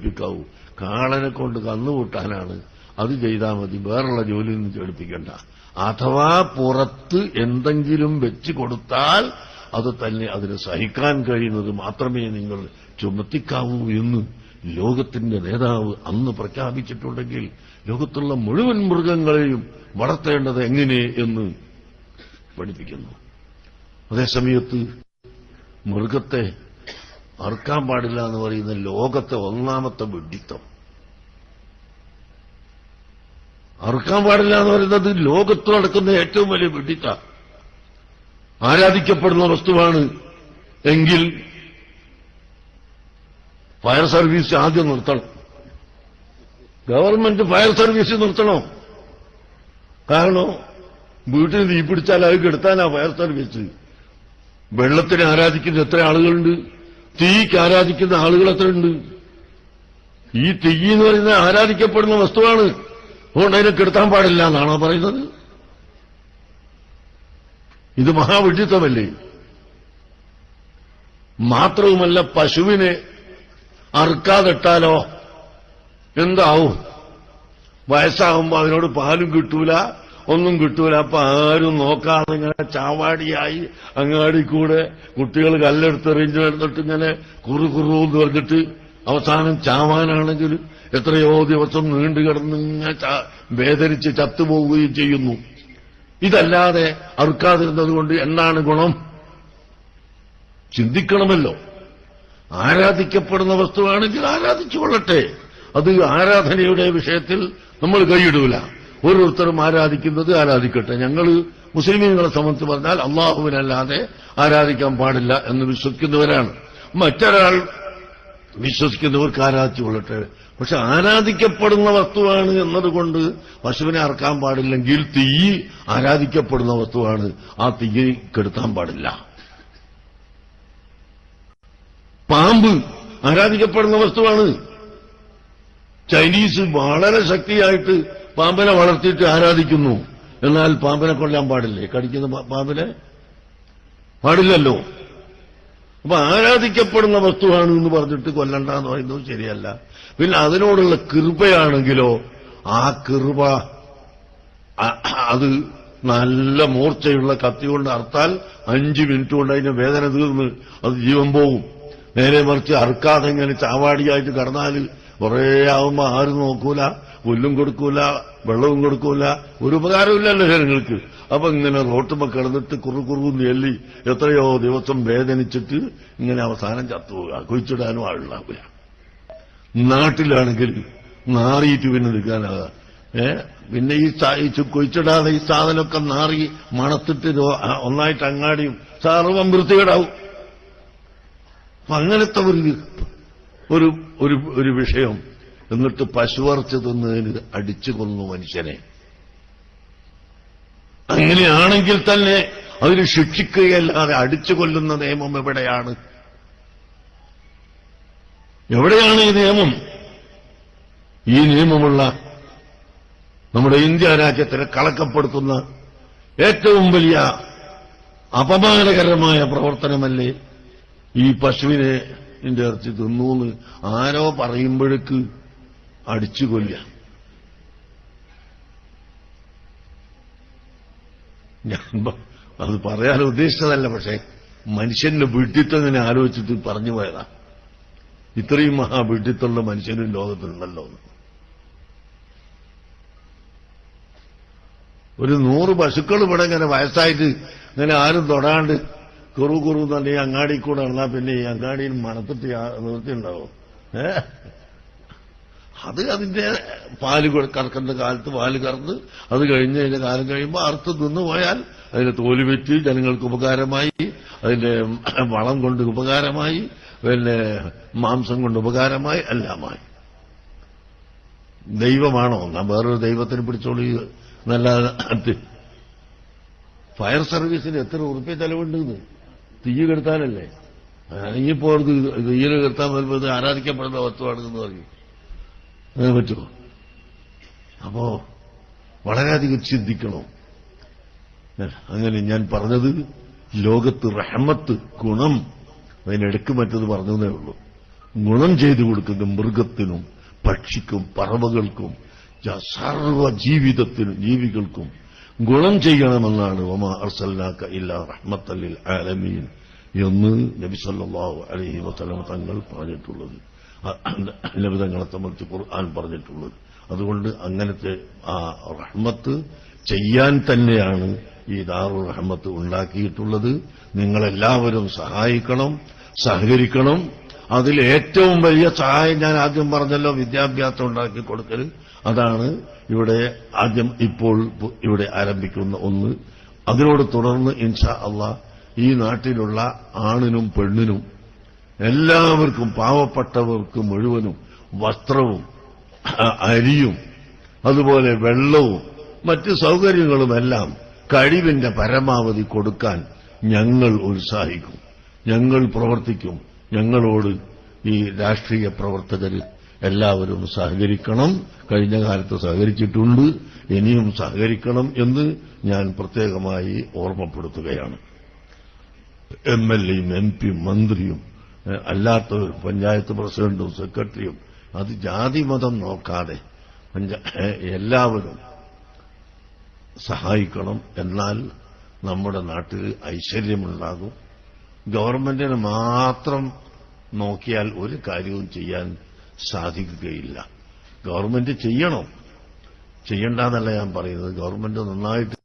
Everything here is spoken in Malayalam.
പേടിപ്പിക്കാവൂ കാളനെ കൊണ്ട് കന്നുകൂട്ടാനാണ് അത് ചെയ്താൽ മതി. വേറുള്ള ജോലി ഒന്നും ചേടിപ്പിക്കണ്ട. അഥവാ പുറത്ത് എന്തെങ്കിലും വെച്ച് കൊടുത്താൽ അത് തന്നെ അതിന് സഹിക്കാൻ കഴിയുന്നത് മാത്രമേ നിങ്ങൾ ചുമത്തിക്കാവൂ എന്ന് ലോകത്തിന്റെ നേതാവ് അന്ന് പ്രഖ്യാപിച്ചിട്ടുണ്ടെങ്കിൽ ലോകത്തുള്ള മുഴുവൻ മൃഗങ്ങളെയും വളർത്തേണ്ടത് എങ്ങനെ എന്ന് പഠിപ്പിക്കുന്നു. അതേസമയത്ത് മൃഗത്തെ അറുക്കാൻ പാടില്ല എന്ന് പറയുന്ന ലോകത്തെ ഒന്നാമത്തെ വെഡിത്തം. അറുക്കാൻ പാടില്ല എന്ന് പറയുന്നത് ലോകത്ത് നടക്കുന്ന ഏറ്റവും വലിയ വെഡിത്ത. ആരാധിക്കപ്പെടുന്ന വസ്തുവാണ് എങ്കിൽ ഫയർ സർവീസ് ആദ്യം നിർത്തണം. ഗവൺമെന്റ് ഫയർ സർവീസ് നിർത്തണോ. കാരണം വീട്ടിൽ തീ പിടിച്ചാൽ അത് കെടുത്താനാ ഫയർ സർവീസ്. വെള്ളത്തിന് ആരാധിക്കുന്ന എത്ര ആളുകളുണ്ട്? തീക്ക് ആരാധിക്കുന്ന ആളുകൾ അത്രയുണ്ട് ഈ തീ എന്ന് പറയുന്നത് ആരാധിക്കപ്പെടുന്ന വസ്തുവാണ്. അതുകൊണ്ട് അതിനെ കെടുത്താൻ പാടില്ല എന്നാണോ പറയുന്നത്? ഇത് മഹാവിഡിത്വമല്ലേ മാത്രവുമല്ല പശുവിനെ അറുക്കാതിട്ടാലോ? എന്താവും? വയസ്സാകുമ്പോ അതിനോട് പാലും കിട്ടൂല. ഒന്നും കിട്ടൂല. അപ്പൊ ആരും നോക്കാതെ ഇങ്ങനെ ചാവാടിയായി അങ്ങാടി കൂടെ കുട്ടികൾ കല്ലെടുത്തെറിഞ്ഞ് എടുത്തിട്ട് ഇങ്ങനെ കുറു കുറു എന്ന് പറഞ്ഞിട്ട് അവസാനം ചാവാനാണെങ്കിൽ എത്രയോ ദിവസം നീണ്ടു കിടന്ന് വേദനിച്ച് ചത്തുപോവുകയും ചെയ്യുന്നു. ഇതല്ലാതെ അറുക്കാതിരുന്നത് കൊണ്ട് എന്താണ് ഗുണം? ചിന്തിക്കണമല്ലോ. ആരാധിക്കപ്പെടുന്ന വസ്തുവാണെങ്കിൽ ആരാധിച്ചു കൊള്ളട്ടെ. അത് ആരാധനയുടെ വിഷയത്തിൽ നമ്മൾ കൈയിടൂല. ഓരോരുത്തരും ആരാധിക്കുന്നത് ആരാധിക്കട്ടെ. ഞങ്ങൾ മുസ്ലിമീങ്ങളെ സംബന്ധിച്ച് പറഞ്ഞാൽ അള്ളാഹുവിനല്ലാതെ ആരാധിക്കാൻ പാടില്ല എന്ന് വിശ്വസിക്കുന്നവരാണ്. മറ്റൊരാൾ വിശ്വസിക്കുന്നവർക്ക് ആരാധിച്ചു കൊള്ളട്ടെ. പക്ഷെ ആരാധിക്കപ്പെടുന്ന വസ്തുവാണ് എന്നതുകൊണ്ട് പശുവിനെ അറക്കാൻ പാടില്ലെങ്കിൽ തീ ആരാധിക്കപ്പെടുന്ന വസ്തുവാണ്. ആ തീ കെടുത്താൻ പാടില്ല. പാമ്പ് ആരാധിക്കപ്പെടുന്ന വസ്തുവാണ്. ചൈനീസ് വളരെ ശക്തിയായിട്ട് പാമ്പിനെ വളർത്തിയിട്ട് ആരാധിക്കുന്നു. എന്നാൽ പാമ്പനെ കൊല്ലാൻ പാടില്ലേ? കടിക്കുന്ന പാമ്പനെ? പാടില്ലല്ലോ. അപ്പൊ ആരാധിക്കപ്പെടുന്ന വസ്തുവാണ് എന്ന് പറഞ്ഞിട്ട് കൊല്ലണ്ട എന്ന് പറയുന്നത് ശരിയല്ല. പിന്നെ അതിനോടുള്ള കൃപയാണെങ്കിലോ ആ കൃപ അത് നല്ല മൂർച്ചയുള്ള കത്തി കൊണ്ട് അർത്താൽ അഞ്ച് മിനിറ്റ് കൊണ്ട് അതിന്റെ വേദന തീർന്ന് അത് ജീവൻ പോകും. നേരെ മറിച്ച് അറുക്കാതെ ഇങ്ങനെ ചാവാടിയായിട്ട് കടന്നാൽ കുറേ ആവുമ്പോൾ ആരും നോക്കൂല. പുല്ലും കൊടുക്കൂല വെള്ളവും കൊടുക്കൂല. ഒരു ഉപകാരമില്ലല്ലോ ജനങ്ങൾക്ക്. അപ്പൊ ഇങ്ങനെ റോട്ടുമ്പോ കിടന്നിട്ട് കുറു കുറുകുന്ന് എല്ലി എത്രയോ ദിവസം വേദനിച്ചിട്ട് ഇങ്ങനെ അവസാനം ചത്തുപോവുക കുഴിച്ചിടാനും ആളുണ്ടാവില്ല നാട്ടിലാണെങ്കിൽ നാറിയിട്ട് പിന്നെ നിൽക്കാനാ. ഏ? പിന്നെ ഈ കുഴിച്ചിടാതെ ഈ സാധനമൊക്കെ നാറി മണത്തിട്ട് ഒന്നായിട്ട് അങ്ങാടിയും സർവം വൃത്തികേടാവും. അങ്ങനത്തെ ഒരു ഒരു ഒരു വിഷയം. എന്നിട്ട് പശുവർച്ച തിന്നതിന് അടിച്ചു കൊന്നു മനുഷ്യനെ. അങ്ങനെയാണെങ്കിൽ തന്നെ അതിന് ശിക്ഷിക്കുകയല്ലാതെ അടിച്ചു കൊല്ലുന്ന നിയമം എവിടെയാണ്? എവിടെയാണ് ഈ നിയമം? ഈ നിയമമുള്ള നമ്മുടെ ഇന്ത്യ രാജ്യത്തിനെ കളക്കപ്പെടുത്തുന്ന ഏറ്റവും വലിയ അപമാനകരമായ പ്രവർത്തനമല്ലേ ഈ പശുവിനെ ഇറച്ചി തിന്നൂന്ന് ആരോ പറയുമ്പോഴേക്ക് അടിച്ചു കൊല്ല ഞാൻ അത് പറയാൻ ഉദ്ദേശിച്ചതല്ല പക്ഷേ മനുഷ്യന്റെ വിഡ്ഢിത്തങ്ങനെ ആലോചിച്ചിട്ട് പറഞ്ഞു പോയതാ. ഇത്രയും മഹാവിഡ്ഢിത്തമുള്ള മനുഷ്യനും ലോകത്തിലുണ്ടല്ലോ. ഒരു നൂറ് പശുക്കൾ ഇവിടെ ഇങ്ങനെ വയസ്സായിട്ട് ഇങ്ങനെ ആരും തൊടാണ്ട് കുറു കുറു തന്നെ ഈ അങ്ങാടി കൂടെ ഉള്ള പിന്നെ ഈ അങ്ങാടിയിൽ മണത്തിട്ട് നിർത്തിയുണ്ടാവും ഏ? അത് അതിന്റെ പാൽ കറക്കേണ്ട കാലത്ത് പാൽ കറന്ന് അത് കഴിഞ്ഞ് അതിന്റെ കാലം കഴിയുമ്പോൾ അറുത്ത് തിന്നു പോയാൽ അതിന്റെ തോൽ വെച്ച് ജനങ്ങൾക്ക് ഉപകാരമായി അതിന്റെ വളം കൊണ്ട് ഉപകാരമായി പിന്നെ മാംസം കൊണ്ട് ഉപകാരമായി എല്ലാമായി. ദൈവമാണോ? നാം വേറൊരു ദൈവത്തിന് പിടിച്ചോളി. നല്ല ഫയർ സർവീസിന് എത്ര ഉറുപ്പ്യ ചെലവുണ്ടെന്ന്? തീയ് കെടുത്താനല്ലേ? ഇനിയിപ്പോ അവർക്ക് തീയിൽ കെടുത്താൻ വരുമ്പോൾ ആരാധിക്കപ്പെടുന്ന വസ്തുവാണെന്ന് പറയും അങ്ങനെ പറ്റുമോ? അപ്പോ വളരെയധികം ചിന്തിക്കണം. അങ്ങനെ ഞാൻ പറഞ്ഞത് ലോകത്ത് റഹമത്ത് ഗുണം അതിനിടയ്ക്ക് മറ്റത് പറഞ്ഞതേ ഉള്ളൂ. ഗുണം ചെയ്തു കൊടുക്കുന്ന മൃഗത്തിനും പക്ഷിക്കും പറവകൾക്കും സർവ ജീവിതത്തിനും ജീവികൾക്കും ഗുണം ചെയ്യണമെന്നാണ് ഒമ അർസല്ലാക്ക ഇല്ല റഹ്മത്തല്ലിൽ ആലമീൻ എന്ന് നബി അലഹി വസല്ലം തങ്ങൾ പറഞ്ഞിട്ടുള്ളത്. നബി തങ്ങളെ സംബന്ധിച്ച് ഖുർആൻ പറഞ്ഞിട്ടുള്ളത് അതുകൊണ്ട് അങ്ങനത്തെ ആ റഹ്മത്ത് ചെയ്യാൻ തന്നെയാണ് ഈ ദാറു റഹ്മത്ത് ഉണ്ടാക്കിയിട്ടുള്ളത് നിങ്ങളെല്ലാവരും സഹായിക്കണം സഹകരിക്കണം അതിൽ ഏറ്റവും വലിയ സഹായം ഞാൻ ആദ്യം പറഞ്ഞല്ലോ വിദ്യാഭ്യാസം ഉണ്ടാക്കി കൊടുക്കൽ അതാണ് ഇവിടെ ആദ്യം ഇപ്പോൾ ഇവിടെ ആരംഭിക്കുന്ന ഒന്ന് അതിനോട് തുടർന്ന് ഇൻഷാ അള്ളാഹ് ഈ നാട്ടിലുള്ള ആണിനും പെണ്ണിനും എല്ലാവർക്കും പാവപ്പെട്ടവർക്ക് മുഴുവനും വസ്ത്രവും അരിയും അതുപോലെ വെള്ളവും മറ്റ് സൗകര്യങ്ങളുമെല്ലാം കഴിവിന്റെ പരമാവധി കൊടുക്കാൻ ഞങ്ങൾ ഉത്സാഹിക്കും. ഞങ്ങൾ പ്രവർത്തിക്കും. ഞങ്ങളോട് ഈ രാഷ്ട്രീയ പ്രവർത്തകർ എല്ലാവരും സഹകരിക്കണം. കഴിഞ്ഞ കാലത്ത് സഹകരിച്ചിട്ടുണ്ട്. ഇനിയും സഹകരിക്കണം എന്ന് ഞാൻ പ്രത്യേകമായി ഓർമ്മപ്പെടുത്തുകയാണ്. എം എൽ എയും എം പിയും മന്ത്രിയും ഏഹ്, അല്ലാത്തവരും പഞ്ചായത്ത് പ്രസിഡന്റും സെക്രട്ടറിയും അത് ജാതി മതം നോക്കാതെ എല്ലാവരും സഹായിക്കണം എന്നാൽ നമ്മുടെ നാട്ടിൽ ഐശ്വര്യമുണ്ടാകും. ഗവൺമെന്റിന് മാത്രം നോക്കിയാൽ ഒരു കാര്യവും ചെയ്യാൻ സാധിക്കുകയില്ല. ഗവൺമെന്റ് ചെയ്യണം. ചെയ്യണ്ടെന്നല്ല ഞാൻ പറയുന്നത്. ഗവൺമെന്റ് നന്നായിട്ട്